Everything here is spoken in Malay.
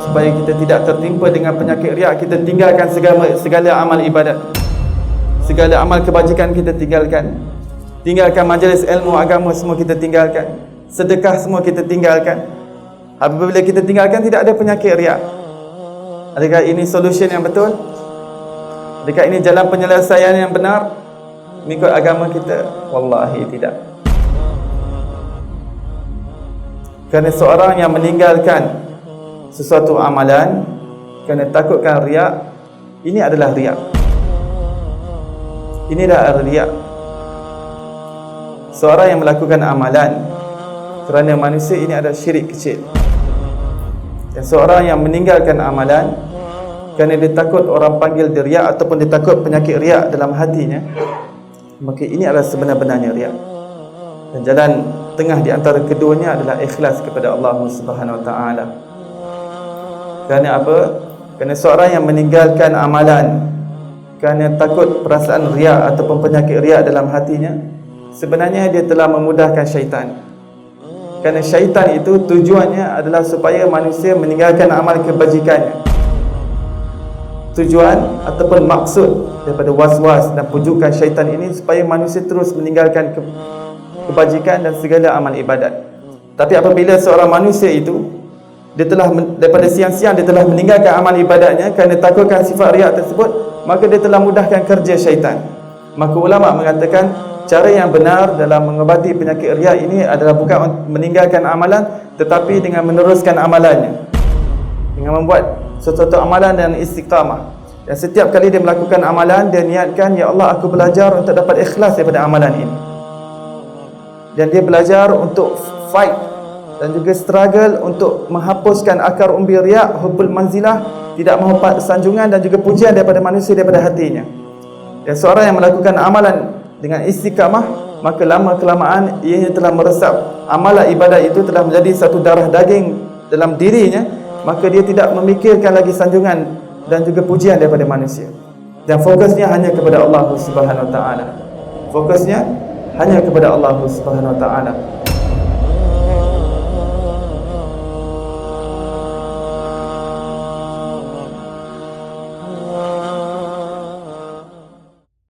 supaya kita tidak tertimpa dengan penyakit riak kita tinggalkan segala segala amal ibadat. Segala amal kebajikan kita tinggalkan. Tinggalkan majlis ilmu agama semua kita tinggalkan. Sedekah semua kita tinggalkan. Apabila kita tinggalkan tidak ada penyakit riak. Adakah ini solution yang betul? Adakah ini jalan penyelesaian yang benar? Mengikut agama kita? Wallahi tidak kerana seorang yang meninggalkan sesuatu amalan kerana takutkan riak ini adalah riak. Ini adalah riak. Seorang yang melakukan amalan kerana manusia ini adalah syirik kecil. Dan seorang yang meninggalkan amalan kerana dia takut orang panggil dia riak ataupun dia takut penyakit riak dalam hatinya maka ini adalah sebenar-benarnya riak dan jalan tengah di antara keduanya adalah ikhlas kepada Allah Subhanahu wa taala. Kerana apa? Kerana seorang yang meninggalkan amalan kerana takut perasaan riak ataupun penyakit riak dalam hatinya sebenarnya dia telah memudahkan syaitan. Kerana syaitan itu tujuannya adalah supaya manusia meninggalkan amal kebajikannya. Tujuan ataupun maksud daripada was-was dan pujukan syaitan ini supaya manusia terus meninggalkan ke kebajikan dan segala amal ibadat. Tapi apabila seorang manusia itu dia telah daripada siang-siang dia telah meninggalkan amal ibadatnya kerana takutkan sifat riak tersebut maka dia telah mudahkan kerja syaitan. Maka ulama mengatakan cara yang benar dalam mengobati penyakit riak ini adalah bukan meninggalkan amalan tetapi dengan meneruskan amalannya. Dengan membuat sesuatu amalan dan istiqamah. Dan setiap kali dia melakukan amalan dia niatkan ya Allah aku belajar untuk dapat ikhlas daripada amalan ini dan dia belajar untuk fight dan juga struggle untuk menghapuskan akar umbi riak, hubul manzilah, tidak mahu sanjungan dan juga pujian daripada manusia daripada hatinya. Dan seorang yang melakukan amalan dengan istiqamah, maka lama kelamaan ia telah meresap amalan ibadat itu telah menjadi satu darah daging dalam dirinya, maka dia tidak memikirkan lagi sanjungan dan juga pujian daripada manusia. Dan fokusnya hanya kepada Allah Subhanahu Wa Taala. Fokusnya hanya kepada Allah Subhanahu Wa Taala.